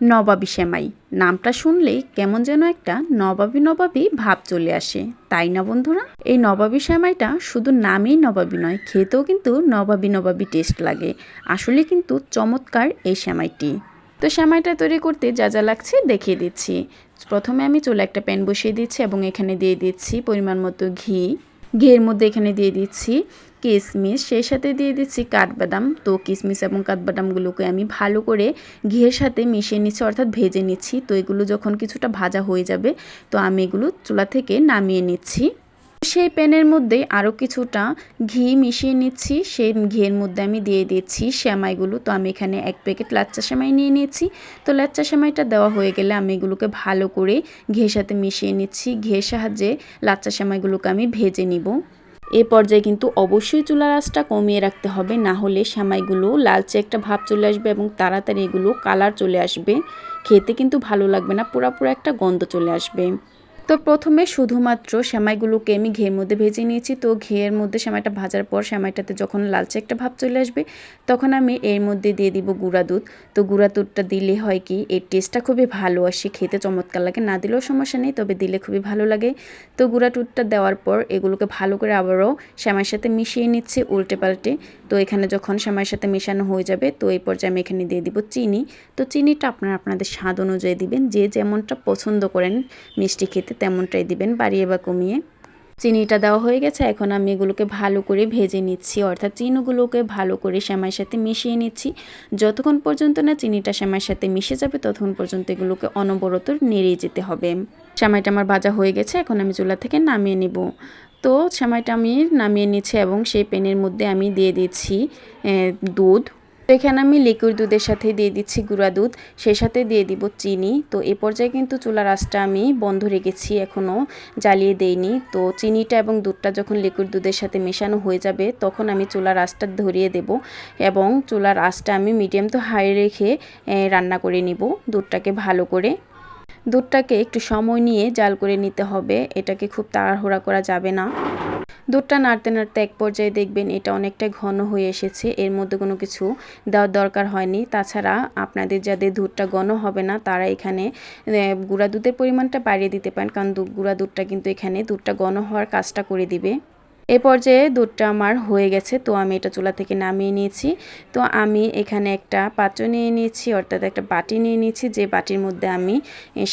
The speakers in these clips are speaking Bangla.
নবাবী সেমাই। নামটা শুনলেই কেমন যেন একটা নবাবী নবাবী ভাব চলে আসে। তাই না বন্ধুরা? এই নবাবী সেমাইটা শুধু নামেই নবাবী নয়, খেতেও কিন্তু নবাবী নবাবী টেস্ট লাগে। আসলে কিন্তু চমৎকার এই সেমাইটি। তো সেমাইটা তৈরি করতে যা যা লাগছে দেখিয়ে দিচ্ছি। প্রথমে আমি চুলে একটা প্যান বসিয়ে দিচ্ছি এবং এখানে দিয়ে দিচ্ছি পরিমাণ মতো ঘি। ঘিয়ের মধ্যে এখানে দিয়ে দিচ্ছি কিশমিশ সেই সাথে দিয়ে দিচ্ছি কাঠবাদাম। তো কিশমিশ এবং কাঠবাদামগুলোকে আমি ভালো করে ঘিয়ের সাথে মিশিয়ে নিচ্ছি, অর্থাৎ ভেজে নিচ্ছি। তো এগুলো যখন কিছুটা ভাজা হয়ে যাবে, তো আমি এগুলো চুলা থেকে নামিয়ে নিচ্ছি। সেই প্যানের মধ্যে আরও কিছুটা ঘি মিশিয়ে নিচ্ছি। সেই ঘিয়ের মধ্যে আমি দিয়ে দিচ্ছি সেমাইগুলো। তো আমি এখানে এক প্যাকেট লাচ্চা সেমাই নিয়ে নিয়েছি। তো লাচ্চা সেমাইটা দেওয়া হয়ে গেলে আমি এগুলোকে ভালো করে ঘিয়ের সাথে মিশিয়ে নিচ্ছি। ঘিয়ের সাহায্যে লাচ্চা সেমাইগুলোকে আমি ভেজে নিব। এ পর্যায়ে কিন্তু অবশ্যই চুলার আঁচটা কমিয়ে রাখতে হবে। না হলে সেমাইগুলো লালচে একটা ভাব চলে আসবে এবং তাড়াতাড়ি এগুলো কালার চলে আসবে। খেতে কিন্তু ভালো লাগবে না, পুরাপুরো একটা গন্ধ চলে আসবে। তো প্রথমে শুধুমাত্র সেমাইগুলোকে আমি ঘেয়ের মধ্যে ভেজে নিয়েছি। তো ঘেয়ের মধ্যে সেমাইটা ভাজার পর সেমাইটাতে যখন লালচে একটা ভাব চলে আসবে, তখন আমি এর মধ্যে দিয়ে দিব গুঁড়া দুধ। তো গুঁড়া দুধটা দিলে হয় কি, এর টেস্টটা খুবই ভালো আসে, খেতে চমৎকার লাগে। না দিলেও সমস্যা নেই, তবে দিলে খুবই ভালো লাগে। তো গুঁড়া দুধটা দেওয়ার পর এগুলোকে ভালো করে আবারও সেমাইয়ের সাথে মিশিয়ে নিচ্ছে উল্টে পাল্টে তো এখানে যখন সেমাইয়ের সাথে মেশানো হয়ে যাবে, তো এই পর্যায়ে আমি এখানে দিয়ে দিব চিনি। তো চিনিটা আপনারা আপনাদের স্বাদ অনুযায়ী দিবেন, যে যেমনটা পছন্দ করেন মিষ্টি খেতে তেমনটাই দিবেন, বাড়িয়ে বা কমিয়ে। চিনিটা দেওয়া হয়ে গেছে, এখন আমি এগুলোকে ভালো করে ভেজে নিচ্ছি। অর্থাৎ চিনিগুলোকে ভালো করে শ্যামাইয়ের সাথে মিশিয়ে নিচ্ছি। যতক্ষণ পর্যন্ত না চিনিটা শ্যামাইয়ের সাথে মিশে যাবে, ততক্ষণ পর্যন্ত এগুলোকে অনবরত নেড়িয়ে যেতে হবে। শ্যামাইটা আমার ভাজা হয়ে গেছে, এখন আমি চুলা থেকে নামিয়ে নিব। তো শ্যামাইটা আমি নামিয়ে নিচ্ছি এবং সেই প্যানের মধ্যে আমি দিয়ে দিচ্ছি দুধ। এখানে আমি লিকুইড দুধের সাথে দিয়ে দিচ্ছি গুঁড়া দুধ, সেই সাথে দিয়ে দিব চিনি। তো এ পর্যায়ে কিন্তু চুলার আঁচটা আমি বন্ধ রেখেছি এখনও জ্বালিয়ে দেইনি। তো চিনিটা এবং দুধটা যখন লিকুইড দুধের সাথে মেশানো হয়ে যাবে, তখন আমি চুলার আঁচটা ধরিয়ে দেব এবং চুলার আঁচটা আমি মিডিয়াম তো হাই রেখে রান্না করে নিব দুধটাকে ভালো করে। দুধটাকে একটু সময় নিয়ে জাল করে নিতে হবে, এটাকে খুব তাড়াহুড়া করা যাবে না। দুধটা নাড়তে নাড়তে এক পর্যায়ে দেখবেন এটা অনেকটা ঘন হয়ে এসেছে। এর মধ্যে কোনো কিছু দেওয়ার দরকার হয়নি। তাছাড়া আপনাদের যাদের দুধটা ঘন হবে না, তারা এখানে গুঁড়া দুধের পরিমাণটা বাড়িয়ে দিতে পারেন। কারণ গুঁড়া দুধটা কিন্তু এখানে দুধটা ঘন হওয়ার কাজটা করে দিবে। এ পর্যায়ে দুধটা আমার হয়ে গেছে, তো আমি এটা চুলা থেকে নামিয়ে নিয়েছি। তো আমি এখানে একটা পাত্র নিয়ে নিয়েছি, অর্থাৎ একটা বাটি নিয়ে নিয়েছি, যে বাটির মধ্যে আমি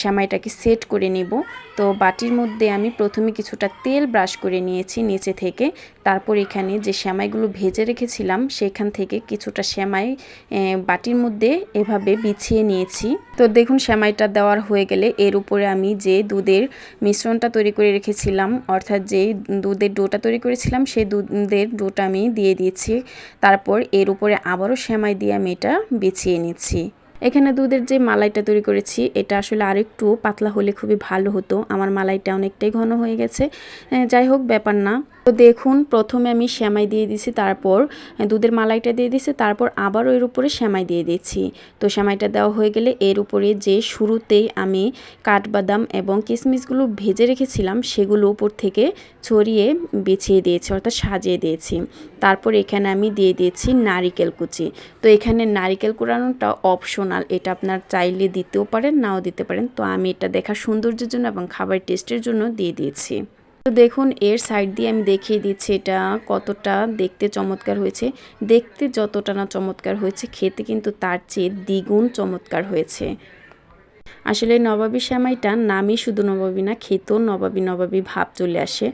সামাইটাকে সেট করে নিব। তো বাটির মধ্যে আমি প্রথমে কিছুটা তেল ব্রাশ করে নিয়েছি নিচে থেকে। তারপর এখানে যে শ্যামাইগুলো ভেজে রেখেছিলাম, সেখান থেকে কিছুটা শ্যামাই বাটির মধ্যে এভাবে বিছিয়ে নিয়েছি। তো দেখুন শ্যামাইটা দেওয়ার হয়ে গেলে এর উপরে আমি যে দুধের মিশ্রণটা তৈরি করে রেখেছিলাম, অর্থাৎ যে দুধের ডোটা তৈরি করেছিলাম সেই দুধের দুটা আমি দিয়ে দিয়েছি। তারপর এর উপরে আবারও সেমাই দিয়ে আমি এটা বেছিয়ে নিচ্ছি। এখানে দুধের যে মালাইটা তৈরি করেছি, এটা আসলে আরেকটু পাতলা হলে খুবই ভালো হতো। আমার মালাইটা অনেকটাই ঘন হয়ে গেছে। যাই হোক, ব্যাপার না। তো দেখুন, প্রথমে আমি শ্যামাই দিয়ে দিছি, তারপর দুধের মালাইটা দিয়ে দিছি, তারপর আবারও এর উপরে শ্যামাই দিয়ে দিচ্ছি। তো শ্যামাইটা দেওয়া হয়ে গেলে এর উপরে যে শুরুতেই আমি কাঠবাদাম এবং কিশমিশগুলো ভেজে রেখেছিলাম, সেগুলো উপর থেকে ছড়িয়ে বিছিয়ে দিয়েছি, অর্থাৎ সাজিয়ে দিয়েছি। তারপর এখানে আমি দিয়ে দিয়েছি নারিকেল কুচি। তো এখানে নারিকেল কুড়ানোটা অপশনাল এটা আপনার চাইলে দিতেও পারেন, নাও দিতে পারেন। তো আমি এটা দেখার সৌন্দর্যের জন্য এবং খাবার টেস্টের জন্য দিয়ে দিয়েছি। তো দেখুন, এর সাইড দিয়ে আমি দেখিয়ে দিচ্ছি এটা কতটা দেখতে চমৎকার হয়েছে। দেখতে যতটা না চমৎকার হয়েছে, খেতে কিন্তু তার চেয়ে দ্বিগুণ চমৎকার হয়েছে। আসলে নবাবী শ্যামাইটা নামই শুধু নবাবী না, খেতেও নবাবী নবাবী ভাব চলে আসে।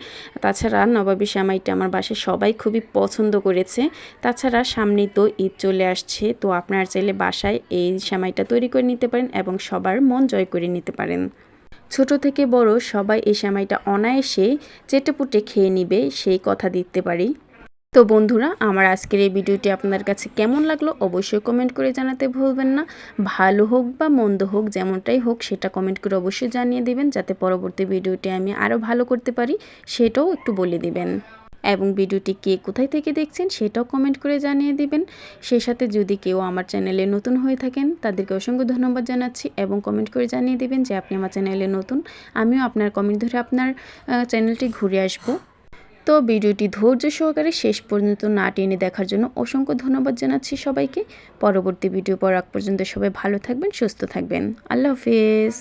তাছাড়া নবাবী শ্যামাইটা আমার বাসায় সবাই খুবই পছন্দ করেছে। তাছাড়া সামনেই তো ঈদ চলে আসছে, তো আপনার চাইলে বাসায় এই শ্যামাইটা তৈরি করে নিতে পারেন এবং সবার মন জয় করে নিতে পারেন। ছোট থেকে বড় সবাই এই সেমাইটা অনায়াসে চেটেপুটে খেয়ে নিবে, সেই কথা দিতে পারি। তো বন্ধুরা, আমার আজকের এই ভিডিওটি আপনার কাছে কেমন লাগল অবশ্যই কমেন্ট করে জানাতে ভুলবেন না। ভালো হোক বা মন্দ হোক, যেমনটাই হোক, সেটা কমেন্ট করে অবশ্যই জানিয়ে দিবেন, যাতে পরবর্তী ভিডিওটি আমি আরও ভালো করতে পারি, সেটাও একটু বলে দিবেন। এবং ভিডিওটি কে কোথায় থেকে দেখছেন সেটাও কমেন্ট করে জানিয়ে দিবেন। সেই সাথে যদি কেউ আমার চ্যানেলে নতুন হয়ে থাকেন, তাদেরকে অসংখ্য ধন্যবাদ জানাচ্ছি এবং কমেন্ট করে জানিয়ে দিবেন যে আপনি আমার চ্যানেলে নতুন। আমিও আপনার কমেন্ট ধরে আপনার চ্যানেলটি ঘুরে আসব। তো ভিডিওটি ধৈর্য সহকারে শেষ পর্যন্ত না টেনে দেখার জন্য অসংখ্য ধন্যবাদ জানাচ্ছি সবাইকে। পরবর্তী ভিডিও পর আগ পর্যন্ত সবাই ভালো থাকবেন, সুস্থ থাকবেন। আল্লাহ হাফিজ।